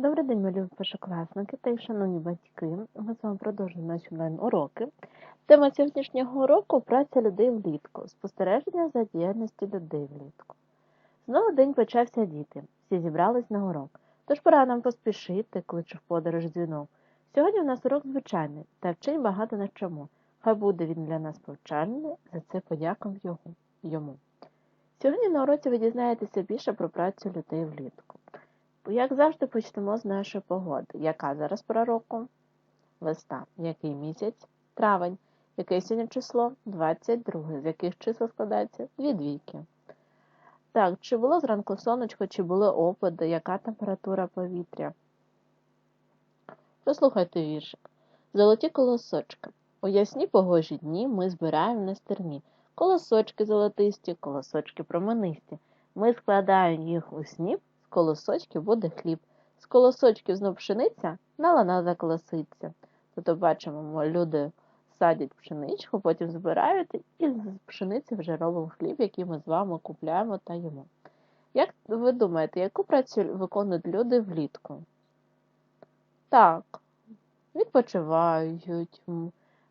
Добрий день, мої першокласники та й шановні батьки. Ми з вами продовжуємо наші онлайн-уроки. Тема сьогоднішнього уроку праця людей влітку. Спостереження за діяльністю людей влітку. Знову день почався діти. Всі зібрались на урок. Тож пора нам поспішити, кличе в подорож дзвінок. Сьогодні у нас урок звичайний та вчень багато на чому. Хай буде він для нас повчальний, за це подякам йому. Сьогодні на уроці ви дізнаєтеся більше про працю людей влітку. Як завжди, почнемо з нашої погоди. Яка зараз пора року? Який місяць? Травень. Яке сьогодні число? 22. З яких чисел складається? Дві двійки. Так, чи було зранку сонечко, чи були опади, яка температура повітря? Послухайте віршик. Золоті колосочки. У ясні погожі дні ми збираємо на стерні. Колосочки золотисті, колосочки променисті. Ми складаємо їх у сніп, колосочків буде хліб. З колосочків знов пшениця, на лана заколоситься. Тобто бачимо, люди садять пшеничку, потім збирають і з пшениці вже робимо хліб, який ми з вами купляємо та їмо. Як ви думаєте, яку працю виконують люди влітку? Так, відпочивають.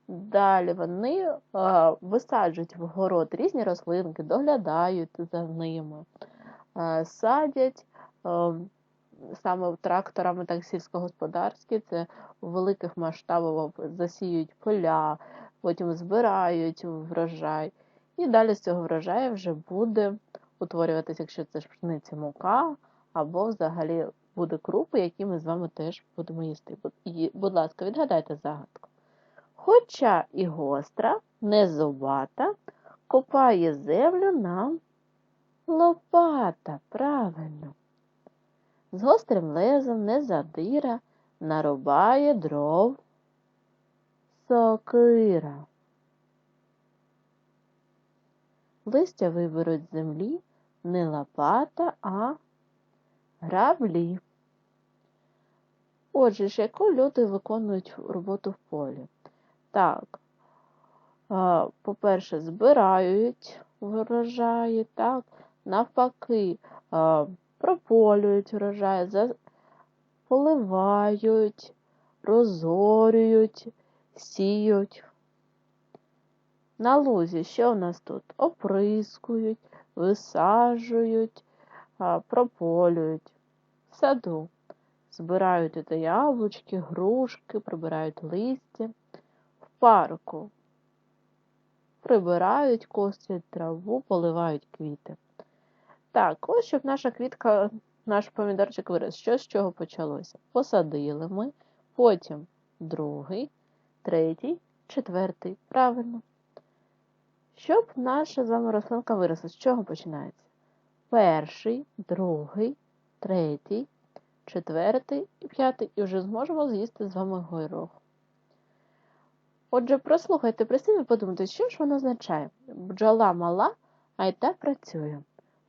Далі вони а, висаджують в город різні рослинки, доглядають за ними, а, садять саме тракторами так сільськогосподарські, це у великих масштабах засіють поля, потім збирають врожай. І далі з цього врожаю вже буде утворюватися, якщо це пшениця мука, або взагалі буде крупи, які ми з вами теж будемо їсти. Будь ласка, відгадайте загадку. Хоча і гостра, не зубата, копає землю нам лопата, правильно. З гострим лезом не задира, нарубає дров сокира. Листя виберуть з землі не лопата, а граблі. Отже ж, яку люди виконують роботу в полі? Так, по-перше, збирають врожаї, так, навпаки, прополюють врожаї, поливають, розорюють, сіють. На лузі що у нас тут? Оприскують, висаджують, прополюють. В саду збирають яблучки, грушки, прибирають листя В парку. Прибирають, косять траву, поливають квіти. Так, ось щоб наша квітка, наш помідорчик вирос. Що з чого почалося? Посадили ми, потім другий, третій, четвертий. Правильно. Щоб наша з вами рослинка виросла, з чого починається? Перший, другий, третій, четвертий і п'ятий. І вже зможемо з'їсти з вами горох. Отже, прослухайте прислів і подумайте, що ж воно означає? Бджола мала, а й та працює.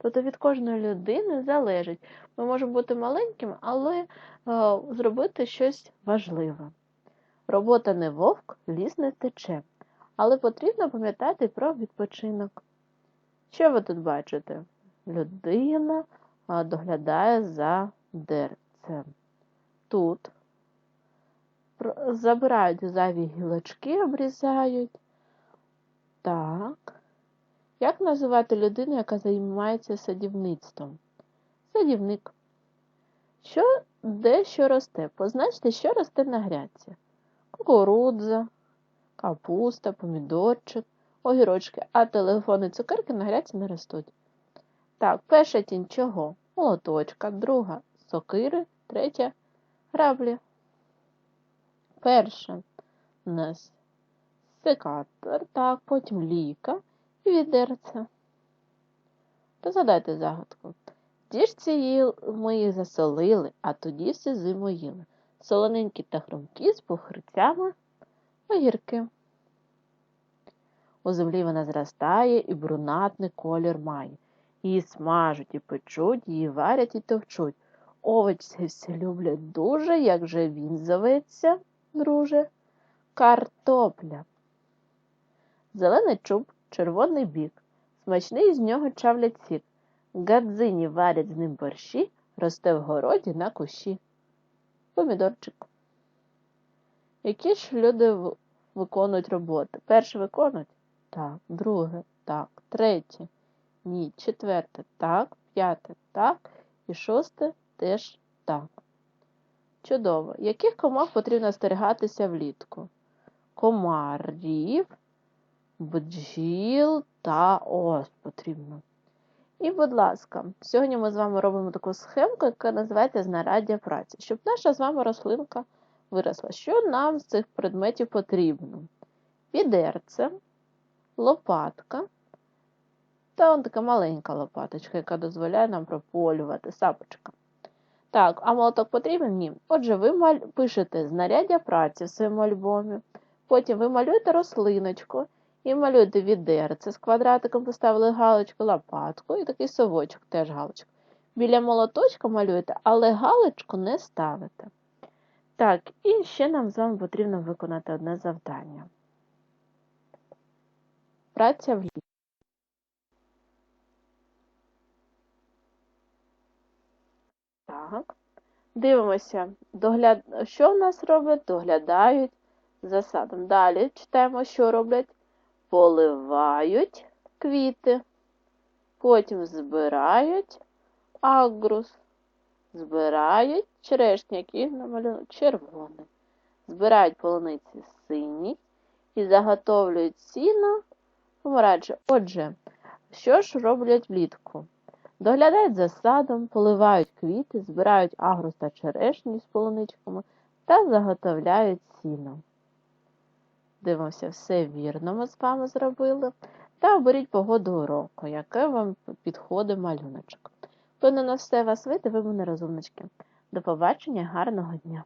Тобто від кожної людини залежить. Ми можемо бути маленьким, але е, зробити щось важливе. Робота не вовк, ліс не тече. Але потрібно пам'ятати про відпочинок. Що ви тут бачите? Людина доглядає за дерцем. Тут забирають зайві гілочки, обрізають. Так. Як називати людину, яка займається садівництвом? Садівник. Що, Де що росте? Позначте, що росте на грядці. Кукурудза, капуста, помідорчик, огірочки, а телефони цукерки на грядці не ростуть. Так, перша тінь чого? Молоточка, друга сокири, третя граблі. Перше у нас секатор, так, потім ліка відерце. То задайте загадку. Діжці ми їх засолили, а тоді всі зиму їли. Солоненькі та хрумкі з похрицями огірки. У землі вона зростає і брунатний колір має. Її смажуть і печуть, її варять і товчуть. Овочі всі люблять дуже, як же він зоветься друже, картопля. Зелений чуб, червоний бік, смачний з нього чавлять сік. Гадзині варять з ним борщі, росте в городі на кущі. помідорчик. Які ж люди виконують роботи? Перше виконують? Так. Друге? Так. Третє? Ні. Четверте? Так. П'яте? Так. І шосте теж так. Чудово. Яких комах потрібно остерігатися влітку? Комарів, бджіл та ос потрібно. І, будь ласка, сьогодні ми з вами робимо таку схемку, яка називається знаряддя праці, щоб наша з вами рослинка виросла. Що нам з цих предметів потрібно? Відерце, лопатка та он така маленька лопаточка, яка дозволяє нам прополювати сапочка. Так, а молоток потрібен? Ні. Отже, ви маль... пишете знаряддя праці в своєму альбомі, потім ви малюєте рослиночку і малюєте відерце з квадратиком, поставили галочку, лопатку і такий совочок, теж галочку. Біля молоточка малюєте, але галочку не ставите. Так, і ще нам з вами потрібно виконати одне завдання. Праця в лісі. Так. Дивимося, догляд... що в нас роблять? Доглядають за садом. Далі читаємо, що роблять. Поливають квіти, потім збирають агрус, збирають черешні, які намалюють червоний, збирають полуниці сині і заготовлюють сіно помаранче. Отже, що ж роблять влітку? Доглядають за садом, поливають квіти, збирають агрус та черешні з полуничками та заготовляють сіно. Дивимося, все вірно ми з вами зробили. Та оберіть погоду уроку, яке вам підходить малюночок. Певно, на все вас вийде, ви розумнички. До побачення, гарного дня!